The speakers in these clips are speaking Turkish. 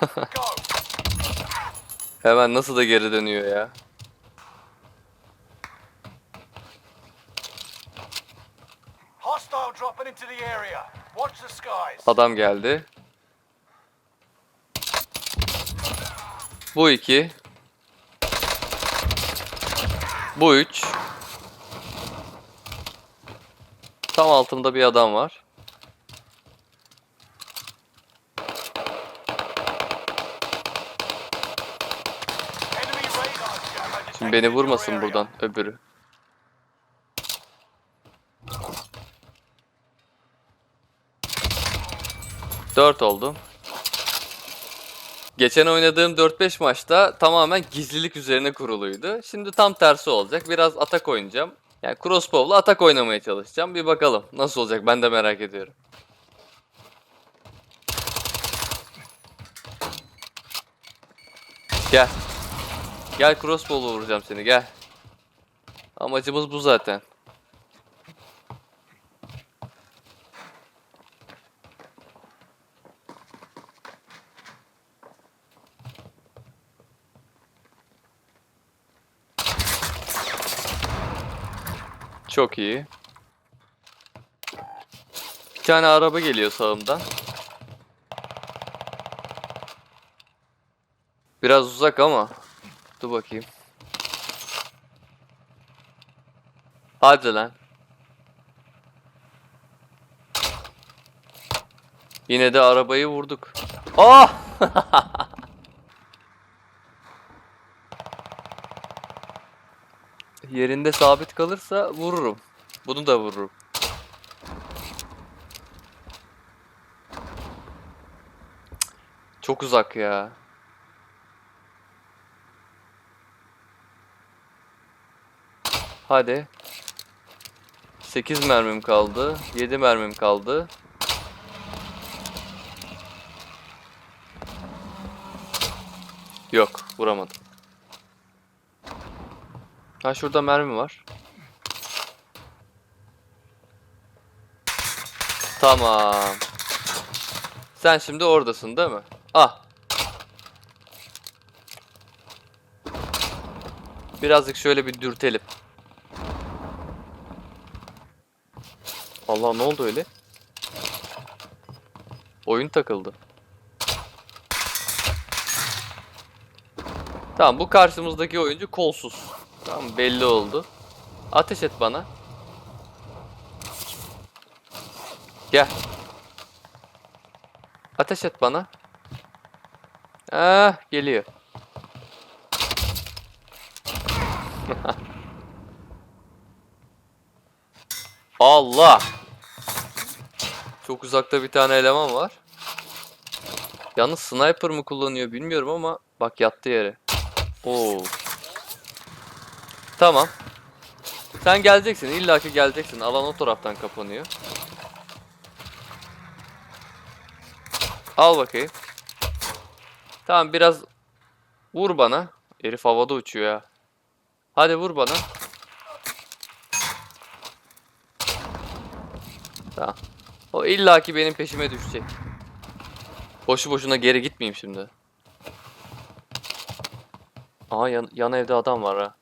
Hemen nasıl da geri dönüyor ya. Adam geldi. Bu iki. Bu üç. Tam altımda bir adam var. Beni vurmasın buradan öbürü. Dört oldu. Geçen oynadığım 4-5 maçta tamamen gizlilik üzerine kuruluydu. Şimdi tam tersi olacak. Biraz atak oynayacağım. Yani crossbow'la atak oynamaya çalışacağım. Bir bakalım nasıl olacak ben de merak ediyorum. Gel. Gel crossbow'la vuracağım seni gel. Amacımız bu zaten. Çok iyi. Bir tane araba geliyor sağımdan. Biraz uzak ama. Dur bakayım. Hadi lan. Yine de arabayı vurduk. Ah! Yerinde sabit kalırsa vururum. Bunu da vururum. Çok uzak ya. Hadi. 8 mermim kaldı. 7 mermim kaldı. Yok, vuramadım. Ha şurada mermi var. Tamam. Sen şimdi oradasın değil mi? Ah. Birazcık şöyle bir dürtelim. Allah ne oldu öyle? Oyun takıldı. Tamam bu karşımızdaki oyuncu kolsuz. Tamam belli oldu. Ateş et bana. Gel. Ateş et bana. Ah geliyor. Allah. Çok uzakta bir tane eleman var. Yalnız sniper mı kullanıyor bilmiyorum ama bak yattı yere. Oo. Tamam. Sen geleceksin. illaki geleceksin. Alan o taraftan kapanıyor. Al bakayım. Tamam biraz vur bana. Herif havada uçuyor ya. Hadi vur bana. Tamam. O illaki benim peşime düşecek. Boşu boşuna geri gitmeyeyim şimdi. Aa yan, yan evde adam var ha.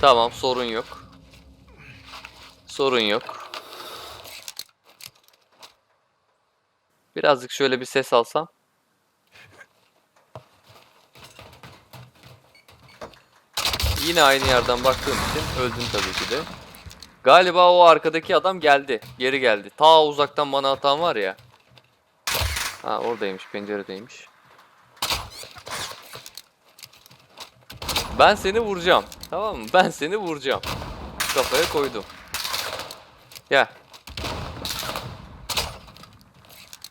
Tamam sorun yok. Sorun yok. Birazcık şöyle bir ses alsam. Yine aynı yerden baktığım için öldüm tabii ki de. Galiba o arkadaki adam geldi. Geri geldi. Ta uzaktan bana atan var ya. Ha oradaymış, penceredeymiş. Ben seni vuracağım. Tamam mı? Ben seni vuracağım. Kafaya koydum. Gel.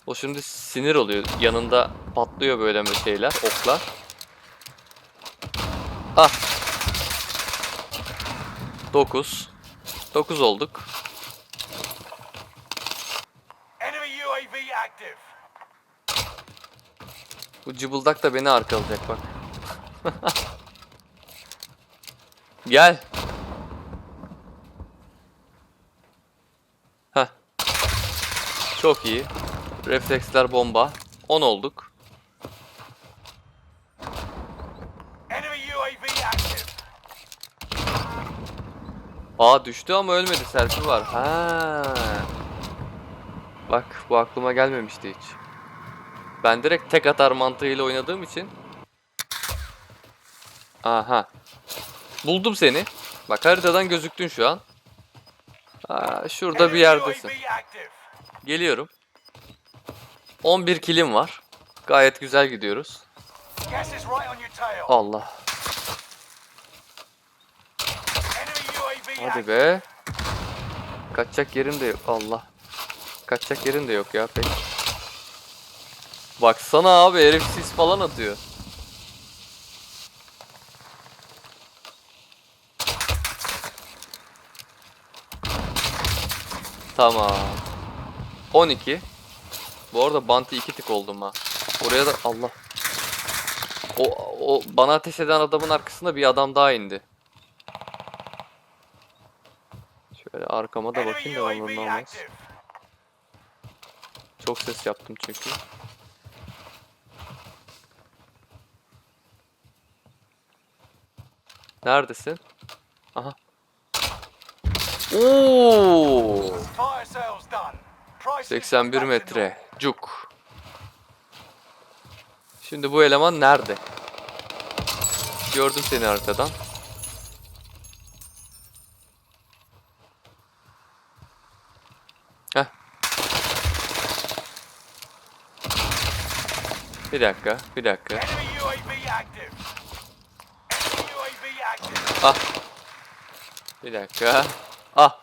O şimdi sinir oluyor. Yanında patlıyor böyle şeyler, oklar. Ah. 9. 9 olduk. Enemy UAV active. Bu cıbıldak da beni arkalayacak bak. Gel. Heh. Çok iyi. Refleksler bomba. 10 olduk. Aa düştü ama ölmedi. Selfie var. Ha. Bak bu aklıma gelmemişti hiç. Ben direkt tek atar mantığıyla oynadığım için. Aha. Buldum seni. Bak haritadan gözüktün şu an. Aa, şurada bir yerdesin. Geliyorum. 11 kilim var. Gayet güzel gidiyoruz. Allah. Hadi be. Kaçacak yerim de yok. Allah. Kaçacak yerim de yok ya pek. Baksana abi herif sis falan atıyor. Tamam. 12. Bu arada Bounty 2 tık oldum ha. Oraya da Allah. O, o bana ateş eden adamın arkasında bir adam daha indi. Şöyle arkama da bakayım da UAV olmaz. Çok ses yaptım çünkü. Neredesin? Aha. Oo! Fire sales done. Prices 81 back to metre. Cuk. Şimdi bu eleman nerede? Gördüm seni arkadan. Bir dakika, bir dakika. Ah. Bir dakika. Ah.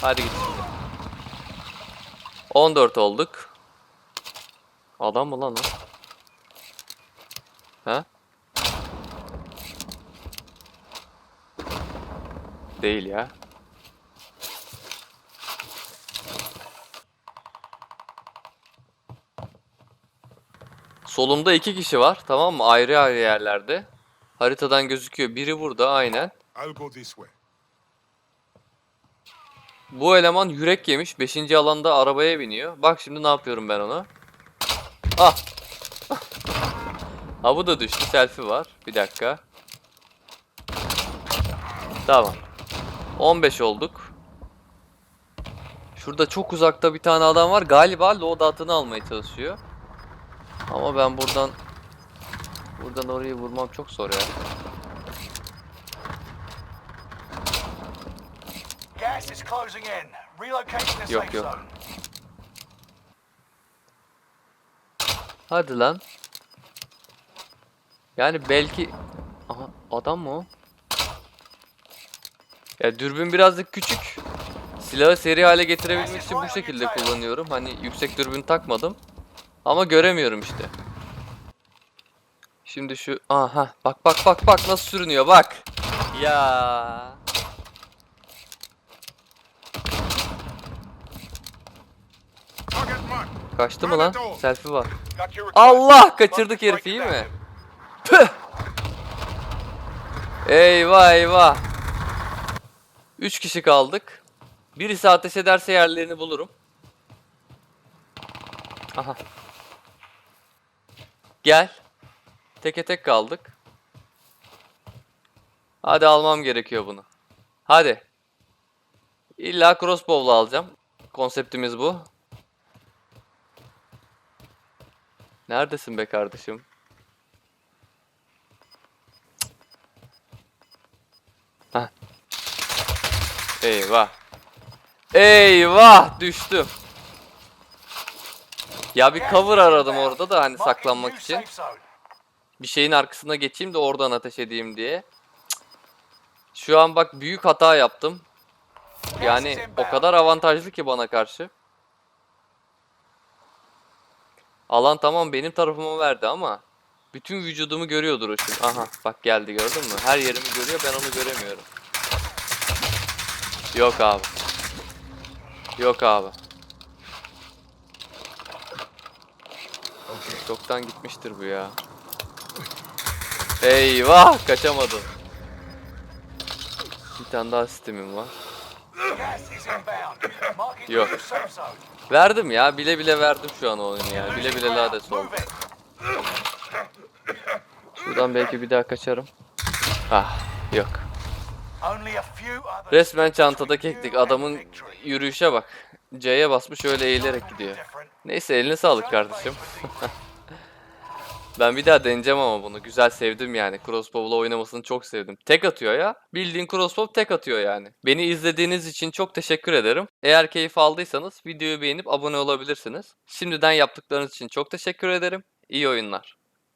Hadi git şimdi. 14 olduk. Adam mı lan o? Ha? Değil ya. Solumda iki kişi var tamam mı? Ayrı ayrı yerlerde. Haritadan gözüküyor. Biri burada aynen. Bu eleman yürek yemiş. 5. alanda arabaya biniyor. Bak şimdi ne yapıyorum ben ona. Ah. ha bu da düştü. Selfie var. Bir dakika. Tamam. 15 olduk. Şurada çok uzakta bir tane adam var. Galiba loadout'ını almaya çalışıyor. Ama ben buradan buradan orayı vurmam çok zor ya. Gas is closing in. Relocating the safe zone. Hadi lan. Yani belki... Aha adam mı o? Ya dürbün birazcık küçük. Silahı seri hale getirebilmek için bu şekilde kullanıyorum. Hani yüksek dürbün takmadım. Ama göremiyorum işte. Şimdi şu... Aha bak bak bak bak nasıl sürünüyor bak. Ya. Kaçtı mı lan? Selfie var. Allah kaçırdık herifi iyi mi? Püh! Eyvah eyvah. 3 kişi kaldık. Birisi ateş ederse yerlerini bulurum. Aha. Gel. Teke tek kaldık. Hadi almam gerekiyor bunu. Hadi. İlla crossbow'la alacağım. Konseptimiz bu. Neredesin be kardeşim? Heh. Eyvah. Eyvah düştüm. Ya bir cover aradım orada da hani saklanmak için. Bir şeyin arkasına geçeyim de oradan ateş edeyim diye. Şu an bak büyük hata yaptım. Yani o kadar avantajlı ki bana karşı. Alan tamam benim tarafıma verdi ama bütün vücudumu görüyordur o şimdi. Aha bak geldi gördün mü? Her yerimi görüyor ben onu göremiyorum. Yok abi. Yok abi. Çoktan gitmiştir bu ya. Eyvah kaçamadım. Bir tane daha sistemim var. Yok. Verdim ya. Bile bile verdim şu an oyunu ya. Bile bile lades oldu. Şuradan belki bir daha kaçarım. Ah yok. Resmen çantada keklik. Adamın yürüyüşe bak. C'ye basmış öyle eğilerek gidiyor. Neyse eline sağlık kardeşim. Ben bir daha deneyeceğim ama bunu. Güzel sevdim yani. Crossbow'la oynamasını çok sevdim. Tek atıyor ya. Bildiğin crossbow tek atıyor yani. Beni izlediğiniz için çok teşekkür ederim. Eğer keyif aldıysanız videoyu beğenip abone olabilirsiniz. Şimdiden yaptıklarınız için çok teşekkür ederim. İyi oyunlar.